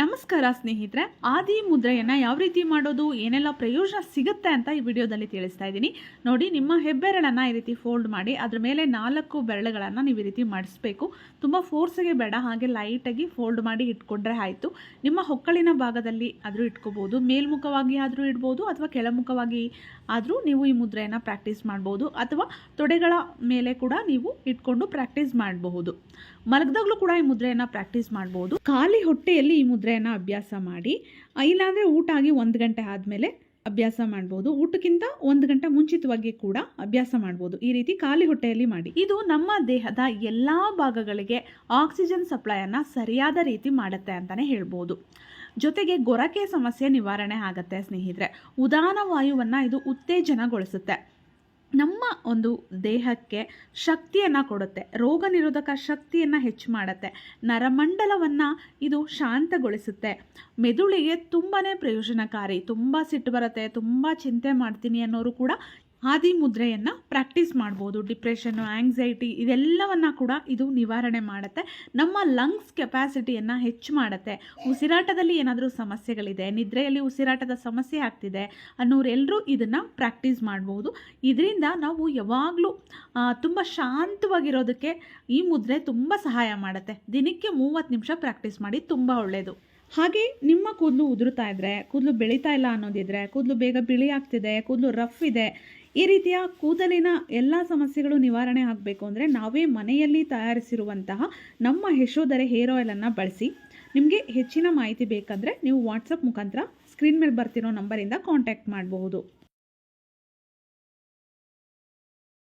ನಮಸ್ಕಾರ ಸ್ನೇಹಿತರೆ. ಆದಿ ಮುದ್ರೆಯನ್ನು ಯಾವ ರೀತಿ ಮಾಡೋದು, ಏನೆಲ್ಲ ಪ್ರಯೋಜನ ಸಿಗುತ್ತೆ ಅಂತ ಈ ವಿಡಿಯೋದಲ್ಲಿ ತಿಳಿಸ್ತಾ ಇದ್ದೀನಿ. ನೋಡಿ, ನಿಮ್ಮ ಹೆಬ್ಬೆರಳನ್ನು ಈ ರೀತಿ ಫೋಲ್ಡ್ ಮಾಡಿ, ಅದ್ರ ಮೇಲೆ ನಾಲ್ಕು ಬೆರಳುಗಳನ್ನು ನೀವು ಈ ರೀತಿ ಮಾಡಿಸ್ಬೇಕು. ತುಂಬ ಫೋರ್ಸ್ಗೆ ಬೇಡ, ಹಾಗೆ ಲೈಟಾಗಿ ಫೋಲ್ಡ್ ಮಾಡಿ ಇಟ್ಕೊಂಡ್ರೆ ಆಯಿತು. ನಿಮ್ಮ ಹೊಕ್ಕಳಿನ ಭಾಗದಲ್ಲಿ ಆದರೂ ಇಟ್ಕೋಬೋದು, ಮೇಲ್ಮುಖವಾಗಿ ಆದರೂ ಇಡ್ಬೋದು, ಅಥವಾ ಕೆಳಮುಖವಾಗಿ ಆದರೂ ನೀವು ಈ ಮುದ್ರೆಯನ್ನು ಪ್ರಾಕ್ಟೀಸ್ ಮಾಡ್ಬೋದು, ಅಥವಾ ತೊಡೆಗಳ ಮೇಲೆ ಕೂಡ ನೀವು ಇಟ್ಕೊಂಡು ಪ್ರಾಕ್ಟೀಸ್ ಮಾಡಬಹುದು. ಮಲಗದಾಗ್ಲೂ ಕೂಡ ಈ ಮುದ್ರೆಯನ್ನು ಪ್ರಾಕ್ಟೀಸ್ ಮಾಡ್ಬೋದು. ಖಾಲಿ ಹೊಟ್ಟೆಯಲ್ಲಿ ಈ ಮುದ್ರೆಯನ್ನು ಅಭ್ಯಾಸ ಮಾಡಿ ಇಲ್ಲಾಂದರೆ ಊಟ ಆಗಿ ಒಂದು ಗಂಟೆ ಆದಮೇಲೆ ಅಭ್ಯಾಸ ಮಾಡ್ಬೋದು. ಊಟಕ್ಕಿಂತ ಒಂದು ಗಂಟೆ ಮುಂಚಿತವಾಗಿ ಕೂಡ ಅಭ್ಯಾಸ ಮಾಡ್ಬೋದು. ಈ ರೀತಿ ಖಾಲಿ ಹೊಟ್ಟೆಯಲ್ಲಿ ಮಾಡಿ. ಇದು ನಮ್ಮ ದೇಹದ ಎಲ್ಲ ಭಾಗಗಳಿಗೆ ಆಕ್ಸಿಜನ್ ಸಪ್ಲೈಯನ್ನು ಸರಿಯಾದ ರೀತಿ ಮಾಡುತ್ತೆ ಅಂತಲೇ ಹೇಳ್ಬೋದು. ಜೊತೆಗೆ ಗೊರಕೆ ಸಮಸ್ಯೆ ನಿವಾರಣೆ ಆಗುತ್ತೆ ಸ್ನೇಹಿತರೆ. ಉದಾನ ವಾಯುವನ್ನು ಇದು ಉತ್ತೇಜನಗೊಳಿಸುತ್ತೆ. ನಮ್ಮ ಒಂದು ದೇಹಕ್ಕೆ ಶಕ್ತಿಯನ್ನು ಕೊಡುತ್ತೆ. ರೋಗ ನಿರೋಧಕ ಶಕ್ತಿಯನ್ನು ಹೆಚ್ಚು ಮಾಡುತ್ತೆ. ನರಮಂಡಲವನ್ನು ಇದು ಶಾಂತಗೊಳಿಸುತ್ತೆ. ಮೆದುಳಿಗೆ ತುಂಬಾ ಪ್ರಯೋಜನಕಾರಿ. ತುಂಬ ಸಿಟ್ಟು ಬರುತ್ತೆ, ತುಂಬ ಚಿಂತೆ ಮಾಡ್ತೀನಿ ಅನ್ನೋರು ಕೂಡ ಆದಿ ಮುದ್ರೆಯನ್ನು ಪ್ರಾಕ್ಟೀಸ್ ಮಾಡ್ಬೋದು. ಡಿಪ್ರೆಷನ್ನು ಆಂಗ್ಸೈಟಿ ಇದೆಲ್ಲವನ್ನು ಕೂಡ ಇದು ನಿವಾರಣೆ ಮಾಡುತ್ತೆ. ನಮ್ಮ ಲಂಗ್ಸ್ ಕೆಪಾಸಿಟಿಯನ್ನು ಹೆಚ್ಚು ಮಾಡುತ್ತೆ. ಉಸಿರಾಟದಲ್ಲಿ ಏನಾದರೂ ಸಮಸ್ಯೆಗಳಿದೆ, ನಿದ್ರೆಯಲ್ಲಿ ಉಸಿರಾಟದ ಸಮಸ್ಯೆ ಆಗ್ತಿದೆ ಅನ್ನೋರೆಲ್ಲರೂ ಇದನ್ನು ಪ್ರಾಕ್ಟೀಸ್ ಮಾಡ್ಬೋದು. ಇದರಿಂದ ನಾವು ಯಾವಾಗಲೂ ತುಂಬ ಶಾಂತವಾಗಿರೋದಕ್ಕೆ ಈ ಮುದ್ರೆ ತುಂಬ ಸಹಾಯ ಮಾಡುತ್ತೆ. ದಿನಕ್ಕೆ ಮೂವತ್ತು ನಿಮಿಷ ಪ್ರಾಕ್ಟೀಸ್ ಮಾಡಿ ತುಂಬ ಒಳ್ಳೆಯದು ಹಾಗೆ ನಿಮ್ಮ ಕೂದಲು ಉದುರುತ್ತಾ ಇದ್ದರೆ ಕೂದಲು ಬೆಳೀತಾ ಇಲ್ಲ ಅನ್ನೋದಿದ್ರೆ, ಕೂದಲು ಬೇಗ ಬಿಳಿ ಆಗ್ತಿದೆ, ಕೂದಲು ರಫ್ ಇದೆ ಈ ರೀತಿಯ ಕೂದಲಿನ ಎಲ್ಲ ಸಮಸ್ಯೆಗಳು ನಿವಾರಣೆ ಆಗಬೇಕು ಅಂದರೆ ನಾವೇ ಮನೆಯಲ್ಲಿ ತಯಾರಿಸಿರುವಂತಹ ನಮ್ಮ ಯಶೋಧರೆ ಹೇರ್ ಆಯಿಲನ್ನು ಬಳಸಿ ನಿಮಗೆ ಹೆಚ್ಚಿನ ಮಾಹಿತಿ ಬೇಕಂದರೆ ನೀವು ವಾಟ್ಸಪ್ ಮುಖಾಂತರ ಸ್ಕ್ರೀನ್ ಮೇಲೆ ಬರ್ತಿರೋ ನಂಬರಿಂದ ಕಾಂಟ್ಯಾಕ್ಟ್ ಮಾಡಬಹುದು.